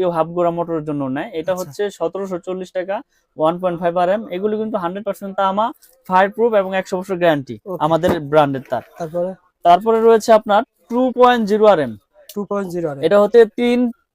কেউ হাফ গোড়া মোটরের জন্য নেয়। এটা আচ্ছা। হচ্ছে সতেরোশো চল্লিশ টাকা one point five R M এগুলো কিন্তু হান্ড্রেড পার্সেন্ট তামা ফায়ার প্রুফ এবং একশো বছর গ্যারান্টি আমাদের ব্র্যান্ডের তার। তারপরে? তারপরে রয়েছে আপনার two point zero R M two point zero এটা হচ্ছে তিন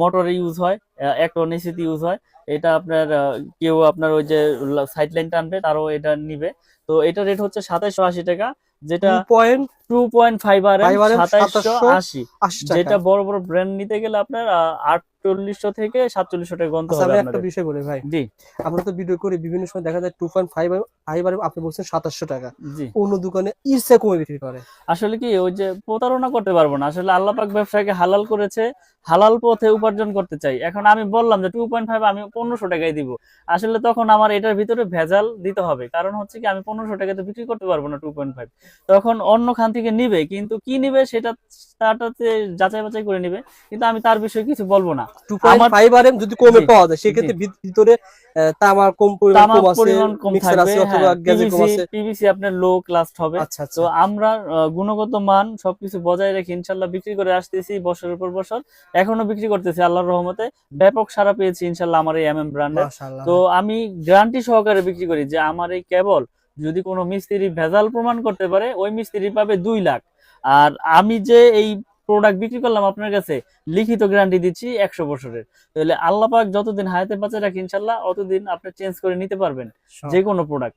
মোটরে ইউজ হয় একটা এসিতে ইউজ হয়। এটা আপনার কেউ আপনার ওই যে সাইড লাইন টানবে তারও এটা নিবে। তো এটা রেট হচ্ছে সাতাইশশো আশি টাকা যেটা point two point five R M 5 RM সাতাইশশো আশি। যেটা বড় বড় ব্র্যান্ড নিতে গেলে আপনার আটচল্লিশশো থেকে সাতচল্লিশশো টাকা গন্ত আচ্ছা হবে একটা বিষয় বলি ভাই। জি। আমরা তো ভিডিও করি বিভিন্ন সময় দেখা যায় টু পয়েন্ট ফাইভ ফাইভ আপনি বলছেন সাতাশশো টাকা। অন্য দোকানে ইরসে কমে বিক্রি করে। আসলে কি ওই যে প্রতারণা করতে পারব না। আসলে আল্লাহ পাক ব্যবসাকে হালাল করেছে হালাল পথে উপার্জন করতে চাই। এখন আমি বললাম যে টু পয়েন্ট ফাইভ আমি পনেরোশো টাকায় দিব। আসলে তখন আমার এটার ভিতরে ভেজাল দিতে হবে। কারণ হচ্ছে কি আমি পনেরোশো টাকাতে বিক্রি করতে পারব না টু পয়েন্ট ফাইভ তখন অন্য খান থেকে নিবে কিন্তু কি নিবে সেটা তারটাতে যাচাই বাছাই করে নিবে। কিন্তু আমি তার বিষয়ে কিছু বলব না। টু পয়েন্ট ফাইভ আর যদি কমে পাওয়া যায় সেক্ষেত্রে ভিতরে তামার কম পরিমাণ কম থাকবে কম আছে পিভিসি আপনার লো হবে। আচ্ছা আচ্ছা। তো আমরা গুণগত মান সবকিছু বজায় রেখে বিক্রি করে আসতেছি বছরের পর বছর। এখনও বিক্রি করতেছি আল্লাহর রহমতে। ব্যাপক সারা পেয়েছি আমার এই ব্র্যান্ডে তো আমি গ্যারান্টি সহকারে বিক্রি করি যে আমার এই কেবল যদি কোনো মিস্ত্রি ভেজাল প্রমাণ করতে পারে ওই মিস্ত্রি পাবে দুই লাখ। আর আমি যে এই প্রোডাক্ট বিক্রি করলাম আপনার কাছে লিখিত গ্যারান্টি দিচ্ছি একশো বছরের। তাহলে আল্লাহ পাক যতদিন হায়াতে বাঁচে রাখি ইনশাল্লাহ অতদিন আপনি চেঞ্জ করে নিতে পারবেন যে কোনো প্রোডাক্ট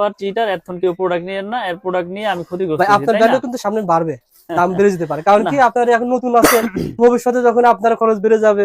বাটপার চিটার এখন কেউ প্রোডাক্ট নিয়ে না এর প্রোডাক্ট নিয়ে আমি ক্ষতি করছি আপনার ভ্যালু কিন্তু সামনে বাড়বে দাম বেড়ে যেতে পারে। কারণ কি আপনার এখন নতুন আছেন ভবিষ্যতে যখন আপনার খরচ বেড়ে যাবে